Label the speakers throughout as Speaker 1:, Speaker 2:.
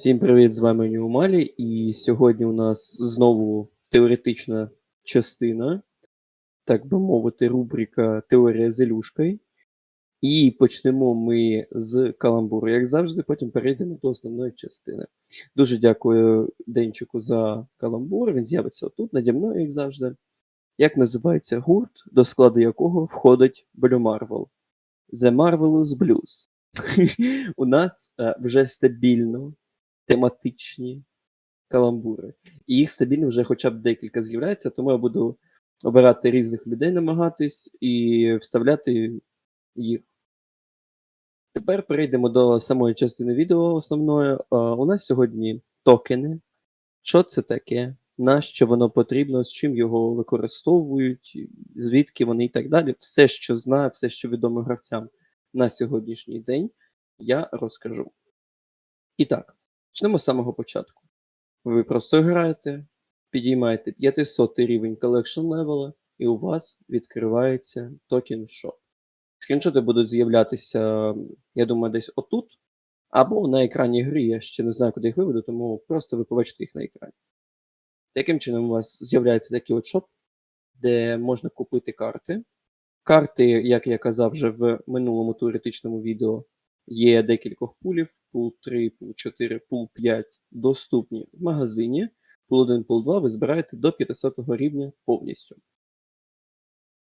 Speaker 1: Всім привіт, з вами Ньюмалі, і сьогодні у нас знову теоретична частина, так би мовити, рубрика Теорія з Ілюшкою. І почнемо ми з каламбуру, як завжди, потім перейдемо до основної частини. Дуже дякую Денчику за каламбур. Він з'явиться отут, наді мною, як завжди. Як називається гурт, до складу якого входить Blue Marvel? The Marvelous Blues. У нас е, вже стабільно тематичні каламбури. І їх стабільно вже хоча б декілька з'являється, тому я буду обирати різних людей, намагатись і вставляти їх. Тепер перейдемо до самої частини відео основної. У нас сьогодні токени. Що це таке? Нащо воно потрібно, з чим його використовують, звідки вони і так далі. Все, що знаю, все, що відомо гравцям на сьогоднішній день, я розкажу. І так, почнемо з самого початку. Ви просто граєте, підіймаєте 500 рівень колекшн левела, і у вас відкривається токен шоп. Скріншоти будуть з'являтися, я думаю, десь отут, або на екрані гри. Я ще не знаю, куди їх виведу, тому просто ви побачите їх на екрані. Таким чином, у вас з'являється такий от шоп, де можна купити карти. Карти, як я казав вже в минулому теоретичному відео, є декількох пулів: пул 3, пул 4, пул 5 доступні в магазині. Пул 1, пул 2 ви збираєте до 500 рівня повністю.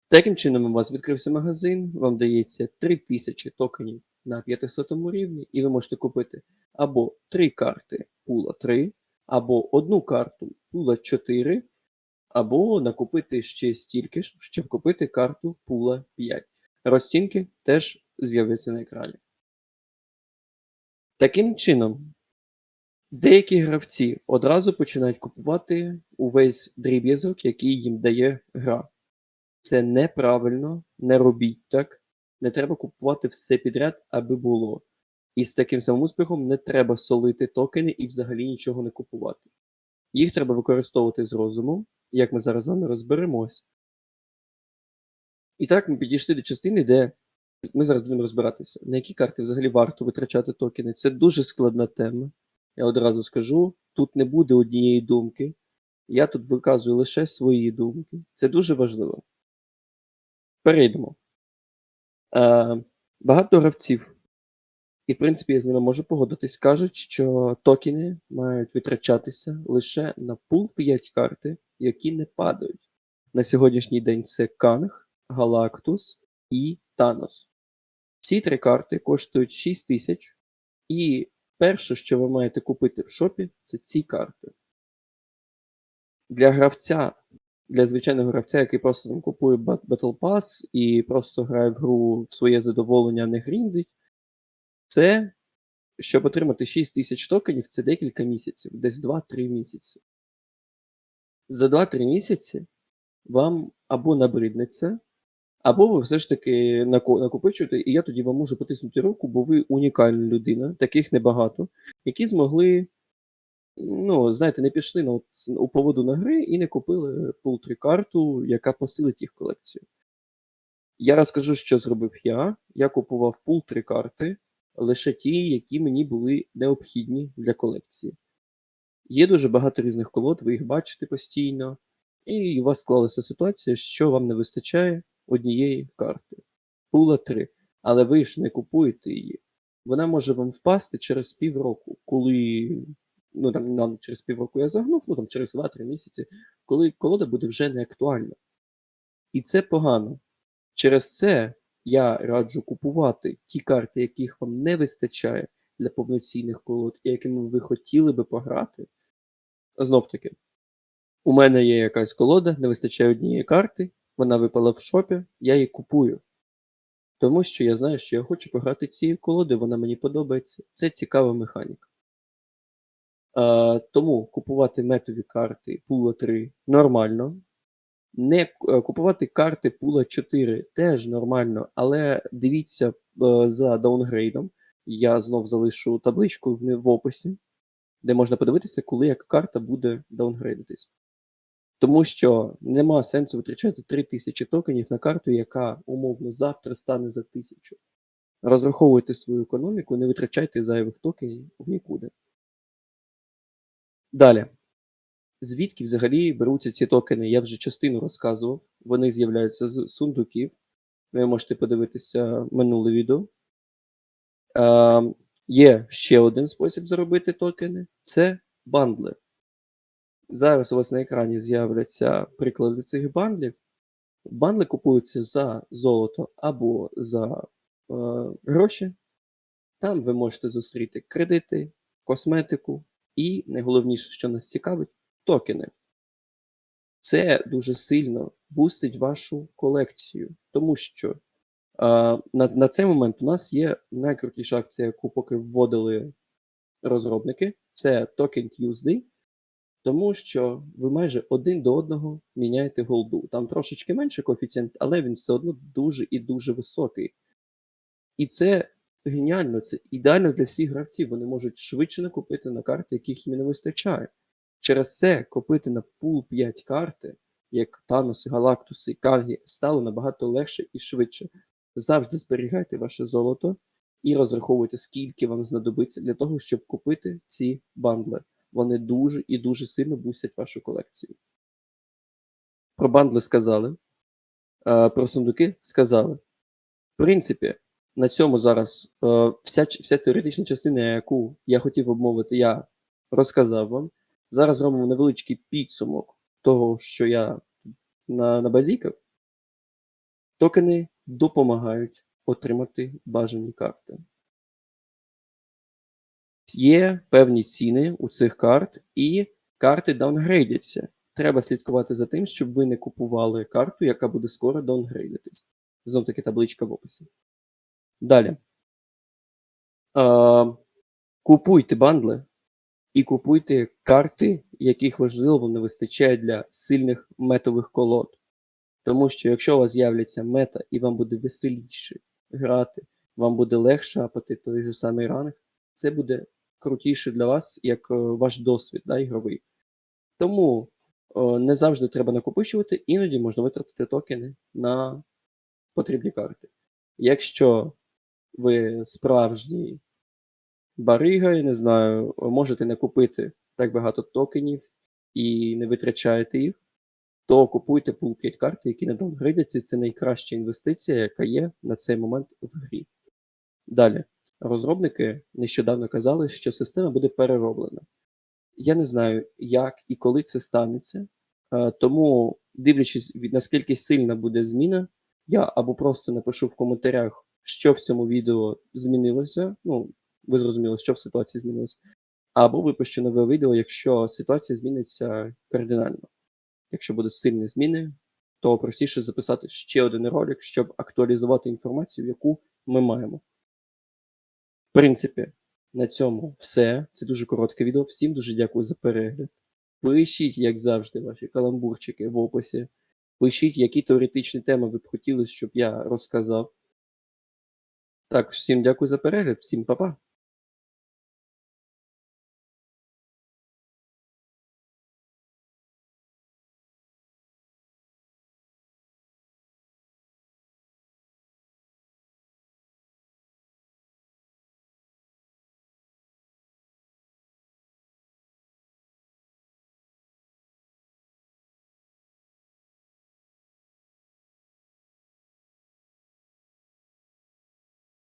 Speaker 1: Таким чином, у вас відкрився магазин, вам дається 3000 токенів на 500 рівні, і ви можете купити або 3 карти пула 3, або одну карту пула 4, або накупити ще стільки ж, щоб купити карту пула 5. Розцінки теж з'являться на екрані. Таким чином, деякі гравці одразу починають купувати увесь дріб'язок, який їм дає гра. Це неправильно, не робіть так. Не треба купувати все підряд, аби було. І з таким самим успіхом не треба солити токени і взагалі нічого не купувати. Їх треба використовувати з розумом, як ми зараз з вами розберемось. І так ми підійшли до частини, де ми зараз будемо розбиратися, на які карти взагалі варто витрачати токени. Це дуже складна тема. Я одразу скажу: тут не буде однієї думки. Я тут виказую лише свої думки. Це дуже важливо. Перейдемо. Е, багато гравців, і в принципі я з ними можу погодитись, кажуть, що токени мають витрачатися лише на пул 5 карти, які не падають. На сьогоднішній день це Канг, Галактус і Танос. Ці три карти коштують 6 тисяч, і перше, що ви маєте купити в шопі, це ці карти. Для гравця, для звичайного гравця, який просто там купує Battle Pass і просто грає в гру в своє задоволення, не гріндить, це, щоб отримати 6 тисяч токенів, це декілька місяців, десь 2-3 місяці. За 2-3 місяці вам або набриднеться, або ви все ж таки накопичуєте, і я тоді вам можу потиснути руку, бо ви унікальна людина, таких небагато, які змогли, ну, знаєте, не пішли на, у поводу на гри і не купили пул-3 карту, яка посилить їх колекцію. Я розкажу, що зробив я. Я купував пул-3 карти, лише ті, які мені були необхідні для колекції. Є дуже багато різних колод, ви їх бачите постійно, і у вас склалася ситуація, що вам не вистачає однієї карти. Пула 3. Але ви ж не купуєте її. Вона може вам впасти через півроку, коли. Ну там нам через півроку я загнув, ну там через 2-3 місяці, коли колода буде вже не актуальна. І це погано. Через це я раджу купувати ті карти, яких вам не вистачає для повноцінних колод, і якими ви хотіли би пограти. Знов таки, у мене є якась колода, не вистачає однієї карти, вона випала в шопі, я її купую. Тому що я знаю, що я хочу пограти цією колодою, вона мені подобається. Це цікава механіка. Е, тому купувати метові карти Пула 3 нормально. Не е, купувати карти Пула 4 теж нормально, але дивіться е, за даунгрейдом. Я знов залишу табличку в, в описі, де можна подивитися, коли яка карта буде даунгрейдитись. Тому що нема сенсу витрачати 3000 токенів на карту, яка умовно завтра стане за 1000. Розраховуйте свою економіку, не витрачайте зайвих токенів в нікуди. Далі. Звідки взагалі беруться ці токени? Я вже частину розказував. Вони з'являються з сундуків. Ви можете подивитися минуле відео. Е, є ще один спосіб заробити токени це бандли. Зараз у вас на екрані з'являться приклади цих бандлів. Бандли купуються за золото або за е, гроші. Там ви можете зустріти кредити, косметику і, найголовніше, що нас цікавить, токени. Це дуже сильно бустить вашу колекцію, тому що е, на, на цей момент у нас є найкрутіша акція, яку поки вводили розробники. Це токен Tuesday, тому що ви майже один до одного міняєте голду. Там трошечки менше коефіцієнт, але він все одно дуже і дуже високий. І це геніально, це ідеально для всіх гравців. Вони можуть швидше накупити на карти, яких їм не вистачає. Через це купити на пул 5 карти, як Таноси, Галактуси, Каргі, стало набагато легше і швидше. Завжди зберігайте ваше золото і розраховуйте, скільки вам знадобиться для того, щоб купити ці бандли. Вони дуже і дуже сильно бусять вашу колекцію. Про бандли сказали. Е, Про сундуки сказали. В принципі, на цьому зараз е, вся, вся теоретична частина, яку я хотів обмовити, я розказав вам. Зараз робимо невеличкий підсумок того, що я на, набазікав. Токени допомагають отримати бажані карти. Є певні ціни у цих карт, і карти даунгрейдяться. Треба слідкувати за тим, щоб ви не купували карту, яка буде скоро даунгрейдитись. Знов таки табличка в описі. Далі. Е, купуйте бандли і купуйте карти, яких важливо не вистачає для сильних метових колод. Тому що якщо у вас з'являться мета і вам буде веселіше грати, вам буде легше апати той же самий ранг, це буде крутіше для вас, як е, ваш досвід да, ігровий. Тому е, не завжди треба накопичувати, іноді можна витратити токени на потрібні карти. Якщо ви справжній барига, я не знаю, можете не купити так багато токенів і не витрачаєте їх, то купуйте пул 5 карт, які не даунгрейдяться. Це найкраща інвестиція, яка є на цей момент в грі. Далі. Розробники нещодавно казали, що система буде перероблена. Я не знаю, як і коли це станеться, е, тому, дивлячись, наскільки сильна буде зміна, я або просто напишу в коментарях, що в цьому відео змінилося. Ну, ви зрозуміли, що в ситуації змінилося. Або випущу нове відео, якщо ситуація зміниться кардинально. Якщо будуть сильні зміни, то простіше записати ще один ролик, щоб актуалізувати інформацію, яку ми маємо. Принципі, на цьому все. Це дуже коротке відео. Всім дуже дякую за перегляд. Пишіть, як завжди, ваші каламбурчики в описі. Пишіть, які теоретичні теми ви б хотіли, щоб я розказав. Так, всім дякую за перегляд, всім па-па.